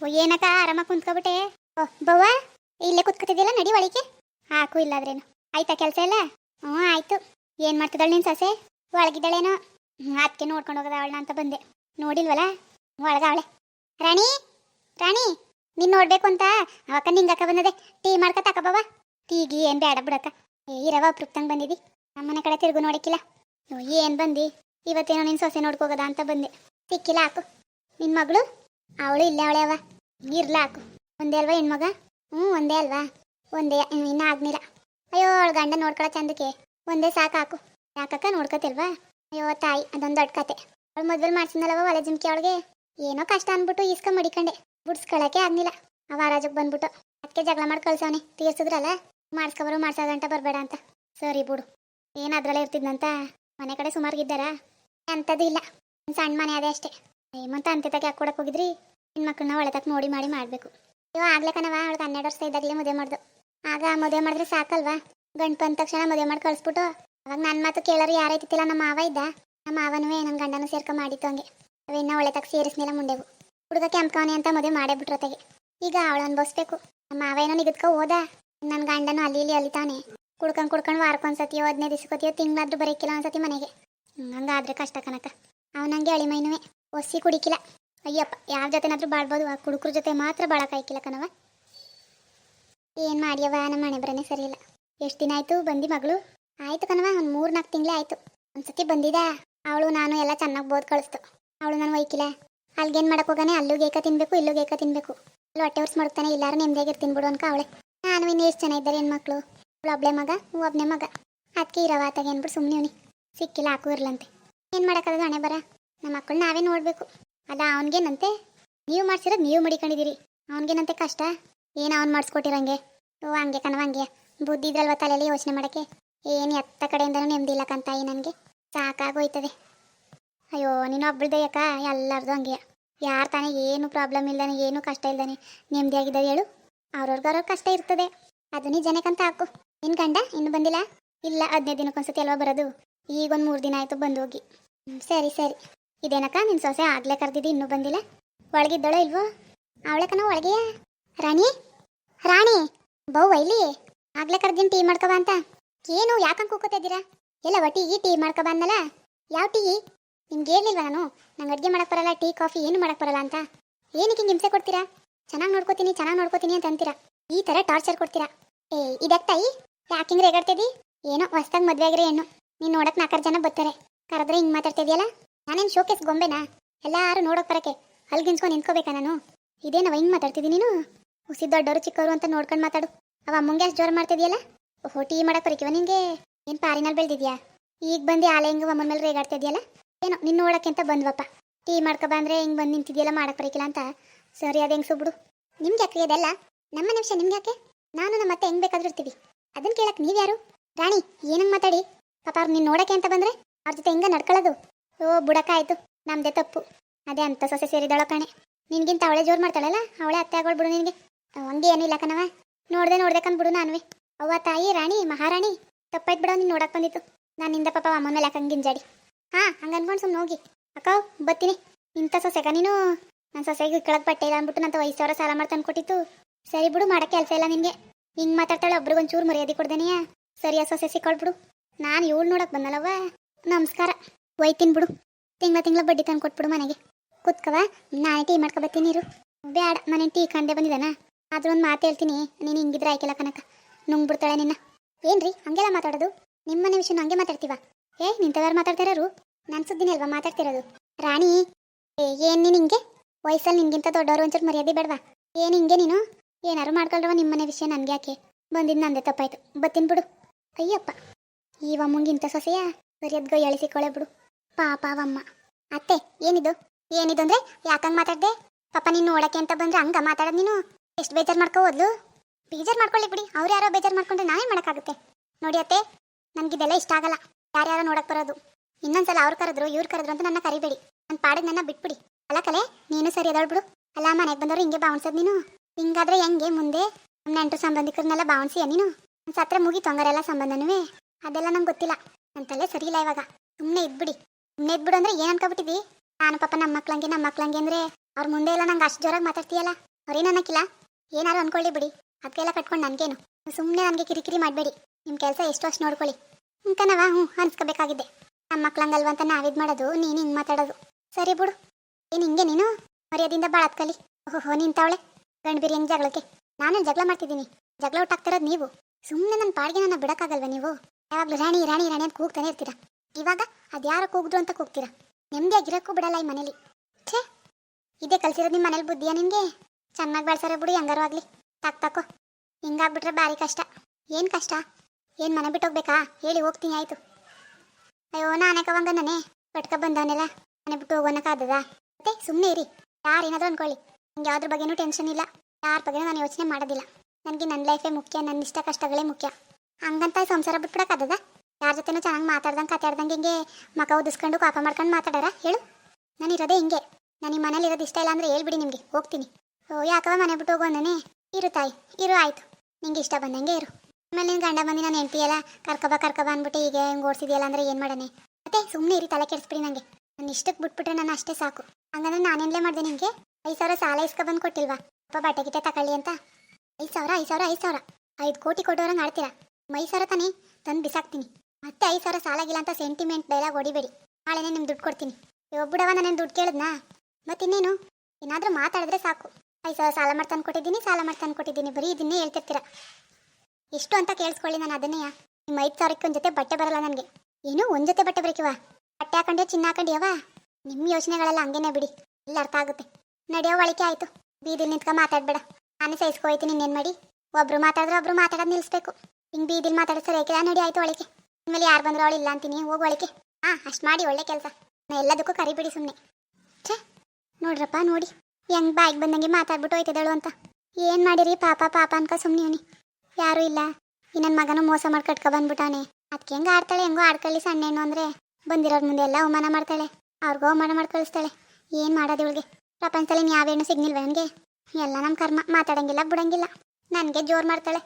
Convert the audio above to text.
ಓ, ಏನಕ್ಕ ಆರಾಮಾಗಿ ಕುಂತ್ಕೊಬಿಟ್ಟೆ? ಓ, ಬವ್ವ, ಇಲ್ಲೇ ಕುತ್ಕೊತಿದ್ದಿಲ್ಲ ನಡಿ ಒಳಿಕೆ ಹಾಕು, ಇಲ್ಲಾದ್ರೇನು. ಆಯ್ತಾ ಕೆಲಸ ಎಲ್ಲ? ಹ್ಞೂ, ಆಯ್ತು. ಏನು ಮಾಡ್ತಿದ್ದಾಳೆ ನಿನ್ನ ಸೊಸೆ? ಒಳಗಿದ್ದಾಳೇನೋ? ಹ್ಞೂ ಅದಕ್ಕೆ ನೋಡ್ಕೊಂಡು ಹೋಗದ ಅವಳನ್ನ ಅಂತ ಬಂದೆ. ನೋಡಿಲ್ವಲ್ಲ? ಒಳಗವಳೆ ರಾಣಿ ರಾಣಿ ನಿನ್ನ ನೋಡ್ಬೇಕು ಅಂತ? ಅವಕ್ಕ ನಿಂಗಕ್ಕ ಬಂದದೆ. ಟೀ ಮಾಡ್ಕ ತಕ ಬಾವ ಟೀಗಿ ಏನ್ ಬೇಡ ಬಿಡಕ್ಕ. ಏ ಇರವ ಅಪ್ರೂಪ್ತಂಗೆ ಬಂದಿದ್ದಿ ನಮ್ಮನೆ ಕಡೆ ತಿರುಗು ನೋಡಕ್ಕಿಲ್ಲ. ಏನು ಬಂದಿ? ಇವತ್ತೇನೋ ನಿನ್ನ ಸೊಸೆ ನೋಡ್ಕೋಗದ ಅಂತ ಬಂದೆ. ಸಿಕ್ಕಿಲ್ಲ, ಹಾಕು. ನಿನ್ ಮಗಳು? ಅವಳು ಇಲ್ಲೇ ಅವಳೆ ಅವ. ಇರ್ಲ ಹಾಕು ಒಂದೇ ಅಲ್ವಾ ಹೆಣ್ಮಗ? ಹ್ಞೂ, ಒಂದೇ ಅಲ್ವಾ? ಒಂದೇ, ಇನ್ನೂ ಆಗ್ನಿಲ್ಲ. ಅಯ್ಯೋ, ಅವಳ ಗಂಡ ನೋಡ್ಕೊಳ ಚಂದಕ್ಕೆ. ಒಂದೇ ಸಾಕು ಹಾಕು ಯಾಕಕ್ಕ ನೋಡ್ಕೊತಿಲ್ವಾ? ಅಯ್ಯೋ, ತಾಯಿ, ಅದೊಂದು ದೊಡ್ಡ ಕತೆ. ಅವಳು ಮದ್ವೆಲ್ ಮಾಡ್ಸಿದ್ನಲ್ಲವ ಒಲೆ ಜುಮ್ಕಿ ಅವಳಿಗೆ? ಏನೋ ಕಷ್ಟ ಅಂದ್ಬಿಟ್ಟು ಈಸ್ಕ ಮಡಿಕಂಡೆ. ಬಿಡ್ಸ್ಕೊಳಕ್ಕೆ ಆಗ್ನಿಲ್ಲ. ಅವ ರಾಜಕ್ಕೆ ಬಂದ್ಬಿಟ್ಟು. ಅದಕ್ಕೆ ಜಗಳ ಮಾಡಿ ಕಳ್ಸವನೆ. ತೀರ್ಸಿದ್ರಲ್ಲ? ಮಾಡ್ಸ್ಕೊಬರೋ ಮಾಡ್ಸೋ ಗಂಟ ಬರಬೇಡ ಅಂತ. ಸರಿ ಬಿಡು. ಏನು ಅದರಲ್ಲೇ ಇರ್ತಿದ್ನಂತ? ಮನೆ ಕಡೆ ಸುಮಾರಿಗಿದ್ದಾರ ಅಂಥದ್ದು ಇಲ್ಲ ಸಣ್ಣ ಮನೆ ಅದೇ ಅಷ್ಟೇ. ಹೇಮಂತ ಅಂತೆ ಯಾಕೆ ಕೊಡಕ್ಕೆ ಹೋಗಿದ್ರಿ? ನಿನ್ನ ಮಕ್ಕಳನ್ನ ಒಳ್ಳೆ ನೋಡಿ ಮಾಡಿ ಮಾಡಬೇಕು. ಇವ ಆಗ್ಲೇ ಕಣವ ಅವಳಿಗೆ ಹನ್ನೆರಡು ವರ್ಷ ಇದ್ದಾಗಲೇ ಮದುವೆ ಮಾಡ್ದು. ಆಗ ಮದುವೆ ಮಾಡಿದ್ರೆ ಸಾಕಲ್ವಾ? ಗಂಟು ಬಂದ ತಕ್ಷಣ ಮದುವೆ ಮಾಡಿ ಕಳಿಸ್ಬಿಟ್ಟು, ಅವಾಗ ನನ್ನ ಮಾತು ಕೇಳೋರು ಯಾರೈತಿತ್ತಿಲ್ಲ ನಮ್ಮ ಮಾವ ಇದ್ದ. ನಮ್ಮ ಮಾವನೂ ನನ್ನ ಗಂಡನೂ ಸೇರ್ಕ ಮಾಡಿತ್ತು ಹಂಗೆ. ಅವಿನ್ನ ಒಳ್ಳೆ ತಕ್ಕ ಸೇರಿಸ್ನಿಲ್ಲ ಮುಂಡೆವು ಹುಡುಗ ಕೆಂಪ್ಕವನೆ ಅಂತ ಮದುವೆ ಮಾಡೇ ಬಿಟ್ರೊತೆಗೆ ಈಗ ಅವಳು ಅನ್ಭವಿಸ್ಬೇಕು. ನಮ್ಮ ಮಾವ ಏನೋ ನಿಗದ್ಕ ಹೋದ. ನನ್ನ ಗಂಡನು ಅಲ್ಲಿ ಇಲ್ಲಿ ಅಲಿತಾನೆ. ಕುಡ್ಕೊಂಡು ಕುಡ್ಕೊಂಡು ವಾರಕ್ಕೊಂದ್ಸತಿಯೋ, ಹದಿನೈದು ದಿವಸಕ್ಕೋತಿಯೋ, ತಿಂಗಳಾದ್ರೂ ಬರೀಕಿಲ್ಲ ಒಂದ್ಸತಿ ಮನೆಗೆ. ಹಂಗಾದ್ರೆ ಕಷ್ಟ ಕನಕ ಅವನಂಗೆ ಅಳಿಮೈನುವೆ. ಒಸಿ ಕುಡಿಕಿಲ್ಲ. ಅಯ್ಯಪ್ಪ ಯಾವ ಜೊತೆನಾದ್ರೂ ಬಾಳ್ಬೋದು, ಆ ಕುಡುಕ್ರ ಜೊತೆ ಮಾತ್ರ ಬಾಳಕಾಯ್ಕಿಲ್ಲ ಕಣವ ಏನ್ ಮಾಡ್ಯವ ನಮ್ಮ ಮನೆ ಬರನೇ ಸರಿ ಇಲ್ಲ ಎಷ್ಟು ದಿನ ಆಯ್ತು ಬಂದಿ ಮಗಳು? ಆಯ್ತು ಕಣವ ಒಂದು ಮೂರ್ ನಾಲ್ಕು ತಿಂಗಳೇ ಆಯ್ತು. ಒಂದ್ಸತಿ ಬಂದಿದ ಅವಳು, ನಾನು ಎಲ್ಲ ಚೆನ್ನಾಗಿ ಬೋದ್ ಕಳಿಸ್ತು. ಅವಳು ನಾನು ಒಯ್ಕಿಲ್ಲ ಅಲ್ಗೇನ್ ಮಾಡಕ್ ಹೋಗಾನೆ? ಅಲ್ಲೂ ಗೇಕ ತಿನ್ಬೇಕು, ಇಲ್ಲೂ ಗೇಕ ತಿನ್ಬೇಕು. ಅಲ್ಲಿ ಹೊಟ್ಟೆ ಉರ್ಸ್ ಮಾಡ್ತಾನೆ ಇಲ್ಲಾರ ನೆಮ್ಮದಿಯಾಗಿ ತಿನ್ಬಿಡು ಅನ್ಕ ಅವಳೆ. ನಾನು ಇನ್ನು ಎಷ್ಟು ಜನ ಇದ್ದಾರೆ ಹೆಣ್ಮಕ್ಳು? ಅವಳು ಒಬ್ಳೆ ಮಗ ಒಬ್ನೇ ಮಗ. ಅದಕ್ಕೆ ಇರವ ಆತಾಗ ಏನ್ಬಿಟ್ಟು ಸುಮ್ಮನೆ ಅವನಿ ಸಿಕ್ಕಿಲ್ಲ ಹಾಕು ಇರ್ಲಂತೆ. ಏನು ಮಾಡೋಕ್ಕದ ಹಣೆ ಬರ? ನಮ್ಮ ಮಕ್ಕಳನ್ನ ನಾವೇ ನೋಡಬೇಕು. ಅಲ್ಲ, ಅವನಿಗೇನಂತೆ? ನೀವು ಮಾಡ್ಸಿರೋದು ನೀವು ಮಡಿಕೊಂಡಿದ್ದೀರಿ. ಅವನಿಗೇನಂತೆ ಕಷ್ಟ? ಏನು ಅವ್ನು ಮಾಡಿಸ್ಕೊಟ್ಟಿರಂಗೆ? ಓ, ಹಂಗೆ ಕಣವ ಹಂಗೆ. ಬುದ್ಧಿ ಇದ್ರಲ್ವ ತಲೆಯಲ್ಲಿ ಯೋಚನೆ ಮಾಡೋಕ್ಕೆ? ಏನು ಎತ್ತ ಕಡೆಯಿಂದನೂ ನೆಮ್ಮದಿ ಇಲ್ಲ ಕಂತಾಯಿ ನನಗೆ. ಸಾಕಾಗೋಯ್ತದೆ. ಅಯ್ಯೋ, ನೀನು ಒಬ್ಬಳ್ದೆ ಯಾಕ ಎಲ್ಲರದು ಹಂಗೆ. ಯಾರು ತಾನೇ ಏನು ಪ್ರಾಬ್ಲಮ್ ಇಲ್ದಾನೆ, ಏನು ಕಷ್ಟ ಇಲ್ದಾನೆ ನೆಮ್ಮದಿಯಾಗಿದ್ದಾರೆ ಹೇಳು. ಅವ್ರವ್ರಿಗವ್ರವ್ರ ಕಷ್ಟ ಇರ್ತದೆ. ಅದು ನಿಜನಕ್ಕಂತ ಹಾಕು. ನಿನ್ ಗಂಡ, ಇನ್ನು ಬಂದಿಲ್ಲ? ಇಲ್ಲ, ಹದಿನೈದು ದಿನಕ್ಕೊಂದ್ಸತಿ ಅಲ್ವಾ ಬರೋದು? ಈಗ ಒಂದು ಮೂರು ದಿನ ಆಯಿತು ಬಂದು ಹೋಗಿ ಸರಿ ಸರಿ. ಇದೇನಕ್ಕ ನಿನ್ನ ಸೊಸೆ ಆಗ್ಲೇ ಕರೆದಿದ್ದು ಇನ್ನೂ ಬಂದಿಲ್ಲ? ಒಳಗಿದ್ದಳೋ ಇಲ್ವೋ? ಅವಳೆ ಕಣ ಒಳಗೆಯ? ರಾಣಿ? ರಾಣಿ, ಬೌ ಇಲ್ಲಿ ಆಗ್ಲೇ ಕರ್ದಿನ್ ಟೀ ಮಾಡ್ಕೊ ಅಂತ. ಏನು, ಯಾಕಂಗ್ ಕೂಕೋತಿದ್ದೀರಾ ಎಲ್ಲ ಒಟ್ಟಿಗೆ ಟೀ ಮಾಡ್ಕೊ ಬಾ ಅನ್ನಲ್ಲ ಯಾವ ಟೀ? ನಿಮ್ಗೆ ಏನಿಲ್ವ ನಾನು? ನಂಗೆ ಅಡ್ಗೆ ಮಾಡಕ್ ಬರಲ್ಲ, ಟೀ, ಕಾಫಿ ಏನು ಮಾಡಕ್ ಬರಲ್ಲ ಅಂತ. ಏನಕ್ಕೆ ಹಿಂಗೆ ಹಿಂಸೆ ಕೊಡ್ತೀರಾ? ಚೆನ್ನಾಗಿ ನೋಡ್ಕೋತೀನಿ ಚೆನ್ನಾಗಿ ನೋಡ್ಕೋತೀನಿ ಅಂತ ಅಂತೀರಾ? ಈ ಥರ ಟಾರ್ಚರ್ ಕೊಡ್ತೀರಾ? ಏ ಇದಕ್ಕೆ ತಾಯಿ ಯಾಕಿಂಗ್ರೆ ಹಿಂಗೆ ರೇಗಾಡ್ತಿದ್ದಿ? ಏನೋ ಹೊಸ್ದಾಗಿ ಮದ್ವೆ ಆಗಿರೋ ಏನು ನೀನು ನೋಡಕ್ಕೆ ನಾಲ್ಕಾರು ಜನ ಬರ್ತಾರೆ. ಕರೆದ್ರೆ ಹಿಂಗೆ ಮಾತಾಡ್ತಿದ್ಯಲ್ಲ? ನಾನೇನು ಶೋಕೇಸ್ ಗೊಂಬೆನಾ? ಎಲ್ಲಾರು ನೋಡೋಕೆ ಬರಕ್ಕೆ ಹಲ್ಗಿನ್ಸ್ಕೊಂಡು ನಿಂತ್ಕೋಬೇಕಾ ನಾನು? ಇದೇನವ ಹಿಂಗೆ ಮಾತಾಡ್ತಿದ್ದೀನಿ ನೀನು? ಹುಸಿ ದೊಡ್ಡವರು ಚಿಕ್ಕವರು ಅಂತ ನೋಡ್ಕೊಂಡು ಮಾತಾಡು. ಅವ ಮುಂಗ್ಯಾಸ್ ಜೋರು ಮಾಡ್ತಿದ್ಯಲ್ಲ? ಓಹೋ ಟೀ ಮಾಡಕ್ ಬರಕಿವ ನಿಂಗೆ? ಏನು ಪಾರಿನಲ್ಲಿ ಬೆಳೆದಿದ್ಯಾ? ಈಗ ಬಂದು ಆಲೆ ಹಿಂಗೆ ಅಮ್ಮನ ಮೇಲೆ ರೇಗಾಡ್ತಿದ್ಯಲ್ಲ? ಏನೋ ನಿನ್ನ ನೋಡಕ್ಕೆ ಅಂತ ಬಂದ್ವಪ್ಪ. ಟೀ ಮಾಡ್ಕೊ ಬಂದ್ರೆ ಹಿಂಗೆ ಬಂದು ನಿಂತಿದ್ಯಲ್ಲ ಮಾಡಕ್ಕೆ ಬರಕಿಲ್ಲ ಅಂತ. ಸರಿ, ಅದು ಹೆಂಗೆ ಸುಬ್ಬಿಡು. ನಿಮ್ಗೆ ಯಾಕೆ ಇದೆಲ್ಲ ನಮ್ಮ ನಿಮಿಷ ನಿಮ್ಗೆ ಯಾಕೆ? ನಾನು ನಮ್ಮ ಮತ್ತೆ ಹೆಂಗ್ ಬೇಕಾದ್ರೂ ಇರ್ತೀವಿ. ಅದನ್ನ ಕೇಳಕ್ ನೀವ್ಯಾರು? ರಾಣಿ, ಏನಂಗೆ ಮಾತಾಡಿ? ಪಾಪ ಅವ್ರು ನೀನ್ ನೋಡಕ್ಕೆ ಅಂತ ಬಂದರೆ ಅವ್ರ ಜೊತೆ ಹಿಂಗ ನಡ್ಕೊಳ್ಳೋದು ಓ, ಬುಡಕ ಆಯ್ತು. ನಮ್ದೇ ತಪ್ಪು. ಅದೇ ಅಂತ ಸೊಸೆ ಸೇರಿದಾಳೋ ಕಣೆ. ನಿನ್ಗಿಂತ ಅವಳೆ ಜೋರು ಮಾಡ್ತಾಳಲ್ಲ? ಅವಳೆ ಅತ್ತೆ ಆಗೋಳ್ ಬಿಡು ನಿನಗೆ. ಹಂಗೆ ಏನೂ ಇಲ್ಲ ಕಣವ ನೋಡ್ದೆ ನೋಡ್ಬೇಕಂದ್ ಬಿಡು ನಾನುವೆ. ಅವ್ವ, ತಾಯಿ, ರಾಣಿ, ಮಹಾರಾಣಿ. ತಪ್ಪಾಯ್ತು ಬಿಡೋ ನೀನು ನೋಡಕ್ ಬಂದಿತ್ತು ನಾನಿಂದ ಪಾಪ ಅಮ್ಮನ ಯಾಕಂಗೆ ಗಿಂಜಾಡಿ ಹಾ, ಹಂಗೆ ಅನ್ಕೊಂಡು ಸುಮ್ಮನೆ ಹೋಗಿ. ಅಕ್ಕ ಬತ್ತೀನಿ ಇಂಥ ಸೊಸೆಗ ನೀನು? ನನ್ನ ಸೊಸೆಗೆ ಇಕ್ಕಳಕ್ ಬಟ್ಟೆ ಇಲ್ಲ ಅಂದ್ಬಿಟ್ಟು ನಂತ ವಯಸ್ಸು ಸಾವಿರ ಸಾಲ ಮಾಡಿ ಕೊಟ್ಟಿತ್ತು ಸರಿ ಬಿಡು ಮಾಡಕ್ಕೆ ಕೆಲಸ ಇಲ್ಲ ನಿನಗೆ. ಹಿಂಗೆ ಮಾತಾಡ್ತಾಳೆ ಒಬ್ರಿಗೊಂಚೂರು ಮರ್ಯಾದೆ ಕೊಡ್ದೇನೆಯಾ ಸರಿಯಾ ಸೊಸೆ, ಸಿಕ್ಕೊಳ್ ನಾನು ಇವಳು ನೋಡಕ್ಕೆ ಬಂದಲ್ಲವ್ವ. ನಮಸ್ಕಾರ. ಒಯ್ತೀನಿ ಬಿಡು. ತಿಂಗಳ ತಿಂಗಳ ಬಡ್ಡಿ ತಂದು ಕೊಟ್ಬಿಡು ಮನೆಗೆ. ಕುತ್ಕವ ನಾನೇ ಟೀ ಮಾಡ್ಕೊ ಬರ್ತೀನಿ ಇರು. ಬೇಡ ಮನೆ ಟೀ ಕಂಡೆ ಬಂದಿದ್ದಾನ? ಆದ್ರೂ ಒಂದು ಮಾತು ಹೇಳ್ತೀನಿ. ನೀನು ಹಿಂಗಿದ್ರೆ ಆಯ್ಕೆಲ್ಲ ಕನಕ ನುಂಗ್ಬಿಡ್ತಾಳೆ ನಿನ್ನ. ಏನ್ರಿ, ಹಂಗೆಲ್ಲ ಮಾತಾಡೋದು? ನಿಮ್ಮ ಮನೆ ವಿಷಯ ಹಂಗೆ ಮಾತಾಡ್ತೀವ? ಏ ನಿಂತವ್ಯಾರು ಮಾತಾಡ್ತಿರೋರು? ನನ್ನ ಸುದ್ದಿನೇ ಅಲ್ವಾ ಮಾತಾಡ್ತಿರೋದು? ರಾಣಿ, ಏ, ಏನು ನೀನು ಹಿಂಗೆ? ವಯಸ್ಸಲ್ಲಿ ನಿಂಗಿಂತ ದೊಡ್ಡವರು ಒಂಚೂರು ಮರ್ಯಾದೆ ಬೇಡವಾ? ಏನು ಹಿಂಗೆ ನೀನು? ಏನಾರು ಮಾಡ್ಕೊಳ್ರವ ನಿಮ್ಮನೆ ವಿಷಯ ನನಗೆ ಯಾಕೆ ಬಂದಿದ್ದು ನಂದೆ ತಪ್ಪಾಯ್ತು. ಬತ್ತೀನಿ ಬಿಡು. ಅಯ್ಯಪ್ಪ ಈ ವಮ್ಮಂಗಿಂತ ಸೊಸೆಯ? ಸರಿಯದ್ಗೋ ಎಳಿಸಿಕೊಳ್ಳೆ ಬಿಡು. ಪಾಪ ಅಮ್ಮ ಅತ್ತೆ, ಏನಿದು? ಏನಿದು ಅಂದ್ರೆ ಯಾಕಂಗ್ ಮಾತಾಡ್ದೆ? ಪಾಪ ನೀನು ನೋಡಕ್ಕೆ ಅಂತ ಬಂದ್ರೆ ಹಂಗ ಮಾತಾಡೋದು ನೀನು? ಎಷ್ಟು ಬೇಜಾರು ಮಾಡ್ಕೋ ಹೋದ್ಲು? ಬೇಜಾರು ಮಾಡ್ಕೊಳ್ಳಿ ಬಿಡಿ. ಅವ್ರು ಯಾರೋ ಬೇಜಾರು ಮಾಡ್ಕೊಂಡ್ರೆ ನಾನೇ ಮಾಡೋಕ್ಕಾಗುತ್ತೆ. ನೋಡಿ ಅತ್ತೆ, ನನ್ಗಿದೆಲ್ಲ ಇಷ್ಟ ಆಗಲ್ಲ. ಯಾರ್ಯಾರೋ ನೋಡಕ್ ಬರೋದು. ಇನ್ನೊಂದ್ಸಲ ಅವ್ರು ಕರೆದ್ರು, ಇವ್ರು ಕರೆದ್ರು ಅಂತ ನನ್ನ ಕರಿಬೇಡಿ. ನನ್ನ ಪಾಡಿಗೆ ನನ್ನ ಬಿಟ್ಬಿಡಿ. ಅಲ್ಲ ಕಲೆ, ನೀನು ಸರಿ ಬಿಡು. ಅಲ್ಲ, ಮನೆಗೆ ಬಂದವರು ಹಿಂಗೆ ಬಾವಣ್ಸದ್ ನೀನು? ಹಿಂಗಾದ್ರೆ ಹೆಂಗೆ ಮುಂದೆ? ನಮ್ಮ ನೆಂಟು ಸಂಬಂಧಿಕರನ್ನೆಲ್ಲ ಬಾವಣಿಸಿಯ ನೀನು? ನನ್ನ ಸತ್ರ ಮುಗೀತು ಹಂಗಾರೆಲ್ಲ ಸಂಬಂಧನೂ ಅದೆಲ್ಲ ನಂಗೆ ಗೊತ್ತಿಲ್ಲ. ನನ್ನ ತಲೆ ಇಲ್ಲ ಇವಾಗ. ಸುಮ್ಮನೆ ಇದ್ಬಿಡಿ. ಸುಮ್ಮನೆ ಬಿಡು ಅಂದ್ರೆ ಏನು ಅನ್ಕೊಬಿಟ್ಟಿದ್ದಿ? ನಾನು ಪಾಪ ನಮ್ಮ ಮಕ್ಳಂಗೆ ನಮ್ಮ ಮಕ್ಳಂಗೆ ಅಂದ್ರೆ ಅವ್ರ ಮುಂದೆ ಎಲ್ಲ ನಂಗೆ ಅಷ್ಟು ಜೋರಾಗಿ ಮಾತಾಡ್ತೀಯಲ್ಲ? ಅವ್ರೇನು ಅನ್ನಕ್ಕಿಲ್ಲ? ಏನಾರು ಅನ್ಕೊಳ್ಳಿ ಬಿಡಿ. ಅದಕ್ಕೆಲ್ಲ ಕಟ್ಕೊಂಡು ನನಗೇನು. ಸುಮ್ಮನೆ ನನಗೆ ಕಿರಿಕಿರಿ ಮಾಡಬೇಡಿ. ನಿಮ್ಮ ಕೆಲಸ ಎಷ್ಟು ಅಷ್ಟು ನೋಡ್ಕೊಳ್ಳಿ. ಇಂಕನವ ಹ್ಞೂ ಅನ್ಸ್ಕೋಬೇಕಾಗಿದ್ದೆ ನಮ್ಮ ಮಕ್ಳಂಗಲ್ವ ಅಂತ ನಾವಿದ್ ಮಾಡೋದು, ನೀನು ಹಿಂಗೆ ಮಾತಾಡೋದು. ಸರಿ ಬಿಡು. ಏನು ಹಿಂಗೆ ನೀನು? ಮರ್ಯಾದಿಂದ ಭಾಳ ಅತ್ಕಲಿ ಓಹೋ ನಿಂತವಳೆ. ಗಂಡು ಬಿರಿಯಾನಿ ಜಗಳಕ್ಕೆ. ನಾನು ಜಗಳ ಮಾಡ್ತಿದ್ದೀನಿ? ಜಗಳ ಒಟ್ಟಾಗ್ತಿರೋದು ನೀವು. ಸುಮ್ಮನೆ ನನ್ನ ಪಾಡಿಗೆ ನನ್ನ ಬಿಡೋಕ್ಕಾಗಲ್ವ ನೀವು? ಯಾವಾಗಲೂ ರಾಣಿ ರಾಣಿ ರಾಣಿ ಅಂತ ಕೂಗ್ತಾನೆ ಇರ್ತೀರಾ? ಇವಾಗ ಅದ್ಯಾರಕ್ಕೆ ಕೂಗಿದ್ರು ಅಂತ ಕೂಗ್ತೀರಾ? ನೆಮ್ಮದಿಯಾಗಿರೋಕ್ಕೂ ಬಿಡಲ್ಲ ಈ ಮನೇಲಿ. ಛೇ, ಇದೇ ಕಲ್ಸಿರೋದು ನಿಮ್ಮ ಮನೇಲಿ ಬುದ್ಧಿಯಾ ನಿಮಗೆ ಚೆನ್ನಾಗಿ ಬೆಳ್ಸಾರೆ ಬಿಡು ಹೆಂಗಾರು ಆಗಲಿ. ತಾಕ್, ತಾಕೋ. ಹಿಂಗಾಗ್ಬಿಟ್ರೆ ಭಾರಿ ಕಷ್ಟ. ಏನು ಕಷ್ಟ? ಏನು ಮನೆ ಬಿಟ್ಟು ಹೋಗ್ಬೇಕಾ? ಹೇಳಿ, ಹೋಗ್ತೀನಿ, ಆಯಿತು. ಅಯ್ಯೋ ನಾನೇಕವಂಗ ನಾನೇ ಕಟ್ಕ ಬಂದವನೆಲ್ಲ ಮನೆ ಬಿಟ್ಟು ಹೋಗೋನಕ್ಕಾದದ ಮತ್ತೆ ಸುಮ್ಮನೆ ಇರಿ. ಯಾರು ಏನಾದರೂ ಅನ್ಕೊಳ್ಳಿ. ನಂಗೆ ಯಾವ್ದ್ರ ಬಗ್ಗೆನೂ ಟೆನ್ಷನ್ ಇಲ್ಲ. ಯಾರ ಬಗ್ಗೆನೂ ನಾನು ಯೋಚನೆ ಮಾಡೋದಿಲ್ಲ. ನನಗೆ ನನ್ನ ಲೈಫೇ ಮುಖ್ಯ ನನ್ನ ಇಷ್ಟ ಕಷ್ಟಗಳೇ ಮುಖ್ಯ. ಹಂಗಂತ ಸಂಸಾರ ಬಿಟ್ಬಿಡಕ್ಕಾದದ ಯಾರ ಜೊತೆನೂ ಚೆನ್ನಾಗಿ ಮಾತಾಡ್ದಂಗೆ ಕತ್ತಾಡ್ದಂಗೆ ಹಿಂಗೆ ಮಕ ಉದಿಸ್ಕೊಂಡು ಕಾಪ ಮಾಡ್ಕೊಂಡು ಮಾತಾಡಾರ? ಹೇಳು. ನಾನು ಇರೋದೇ ಹಿಂಗೆ. ನಾನು ಈ ಮನೇಲಿ ಇರೋದು ಇಷ್ಟ ಇಲ್ಲ ಅಂದ್ರೆ ಹೇಳ್ಬಿಡಿ ನಿಮಗೆ. ಹೋಗ್ತೀನಿ. ಓ ಯಾಕವ ಮನೆ ಬಿಟ್ಟು ಹೋಗೋನೇ ಇರು ತಾಯಿ, ಇರು, ಆಯ್ತು. ನಿಂಗೆ ಇಷ್ಟ ಬಂದಂಗೆ ಇರು. ಆಮೇಲೆ ನಿನ್ನ ಗಂಡ ಬಂದು ನಾನು ಹೆಂಡ್ತಿ ಎಲ್ಲ ಕರ್ಕಬ ಕರ್ಕೊಬ ಅಂದ್ಬಿಟ್ಟು ಈಗ ಹಿಂಗೆ ಓಡಿಸಿದ್ಯಲ್ಲ ಅಂದರೆ ಏನು ಮಾಡನೆ? ಮತ್ತೆ ಸುಮ್ಮನೆ ಇರಿ, ತಲೆ ಕೆಡಿಸ್ಬಿಡಿ ನನಗೆ ನನ್ನ ಇಷ್ಟಕ್ಕೆ ಬಿಟ್ಬಿಟ್ರೆ ನಾನು ಅಷ್ಟೇ ಸಾಕು. ಹಂಗಂದ್ರೆ ನಾನೇನ್ಲೇ ಮಾಡಿದೆ ನಿಮಗೆ ಐದು ಸಾವಿರ ಸಾಲ ಇಸ್ಕೊಬಂದು ಕೊಟ್ಟಿಲ್ವಾ? ಅಪ್ಪ ಬಟ್ಟೆ ಗಿಟ್ಟೆ ತಗೊಳ್ಳಿ ಅಂತ? ಐದು ಸಾವಿರ ಐದು ಸಾವಿರ ಐದು ಸಾವಿರ. ಐದು ಕೋಟಿ ಕೊಟ್ಟೋರಂಗೆ ಆಡ್ತೀರಾ? ಸಾವಿರ ತಾನೇ? ತಂದು ಬಿಸಾಕ್ತೀನಿ. ಮತ್ತೆ ಐದು ಸಾವಿರ ಸಾಲಾಗಿಲ್ಲ ಅಂತ ಸೆಂಟಿಮೆಂಟ್ ಡೈಲಾಗ್ ಹೊಡಿಬೇಡಿ. ನಾಳೆನೇ ನಿಮ್ಗೆ ದುಡ್ಡು ಕೊಡ್ತೀನಿ. ಒಬ್ಬಡವ ನಾನು ದುಡ್ಡು ಕೇಳಿದ್ನಾ? ಮತ್ತಿನ್ನೇನು ಏನಾದರೂ ಮಾತಾಡಿದ್ರೆ ಸಾಕು. ಐದು ಸಾವಿರ ಸಾಲ ಮಾಡಿ ತಂದು ಕೊಟ್ಟಿದ್ದೀನಿ, ಸಾಲ ಮಾಡಿ ತಂದು ಕೊಟ್ಟಿದ್ದೀನಿ. ಬರೀ ಇದನ್ನೇ ಹೇಳ್ತಿರ್ತೀರ. ಎಷ್ಟು ಅಂತ ಕೇಳಿಸ್ಕೊಳ್ಳಿ ನಾನು ಅದನ್ನೇ. ನಿಮ್ಮ ಐದು ಸಾವಿರಕ್ಕೊಂದು ಜೊತೆ ಬಟ್ಟೆ ಬರಲ್ಲ ನನಗೆ. ಏನು ಒಂದು ಜೊತೆ ಬಟ್ಟೆ ಬರೀಕಿವ ಬಟ್ಟೆ ಹಾಕೊಂಡೆ ಚಿನ್ನ ಹಾಕೊಂಡ್ಯವ ನಿಮ್ಮ ಯೋಚನೆಗಳೆಲ್ಲ ಹಂಗೇನೆ ಬಿಡಿ. ಎಲ್ಲ ಅರ್ಥ ಆಗುತ್ತೆ. ನಡೆಯೋ ಒಳಿಕೆ ಆಯಿತು. ಬೀದಿಲಿ ನಿಂತ್ಕೊ ಮಾತಾಡ್ಬೇಡ. ನಾನೇ ಸಹಿಸ್ಕೊಯ್ತೀನಿ, ಇನ್ನೇನು ಮಾಡಿ? ಒಬ್ರು ಮಾತಾಡಿದ್ರೆ ಒಬ್ರು ಮಾತಾಡೋದು ನಿಲ್ಲಿಸ್ಬೇಕು ಹಿಂಗೆ ಬೀದಿಲಿ ಮಾತಾಡಿಸ್ತಾರೆ ಏಕೆ ನಡಿ ಆಯಿತು ಒಳಿಕೆ ಇನ್ಮೇಲೆ ಯಾರು ಬಂದ್ರು ಅವಳು ಇಲ್ಲ ಅಂತೀನಿ ಹೋಗೋಳಿಕೆ ಹಾಂ ಅಷ್ಟು ಮಾಡಿ ಒಳ್ಳೆ ಕೆಲಸ. ನಾ ಎಲ್ಲದಕ್ಕೂ ಕರಿಬಿಡಿ ಸುಮ್ಮನೆ ಛೇ, ನೋಡ್ರಪ್ಪ, ನೋಡಿ. ಹೆಂಗ್ ಬಾಯಿಗೆ ಬಂದಂಗೆ ಮಾತಾಡ್ಬಿಟ್ಟು ಹೋಯ್ತಿದ್ದಾಳು ಅಂತ. ಏನು ಮಾಡಿರಿ, ಪಾಪ ಪಾಪ ಅನ್ಕ ಸುಮ್ಮನೆ ಯಾರು ಇಲ್ಲ. ಈ ನನ್ನ ಮಗನ ಮೋಸ ಮಾಡಿ ಕಟ್ಕೊ ಬಂದ್ಬಿಟ್ಟಾನೆ. ಅದಕ್ಕೆ ಹೆಂಗೆ ಆಡ್ತಾಳೆ, ಹೆಂಗೋ ಆಡ್ಕೊಳ್ಳಿ ಸಣ್ಣೇನು ಅಂದ್ರೆ. ಬಂದಿರೋರ ಮುಂದೆ ಎಲ್ಲ ಅವಮಾನ ಮಾಡ್ತಾಳೆ. ಅವ್ರಿಗೂ ಅವಮಾನ ಮಾಡಿ ಕಳಿಸ್ತಾಳೆ ಏನು ಮಾಡೋದು ಇವಳಿಗೆ? ಪ್ರಪಂಚದಲ್ಲಿ ಯಾವ ಹೆಣ್ಣು ಸಿಗ್ನಿಲ್ವ ನನಗೆ ಎಲ್ಲ ನಮ್ಮ ಕರ್ಮ. ಮಾತಾಡಂಗಿಲ್ಲ, ಬಿಡಂಗಿಲ್ಲ. ನನಗೆ ಜೋರು ಮಾಡ್ತಾಳೆ.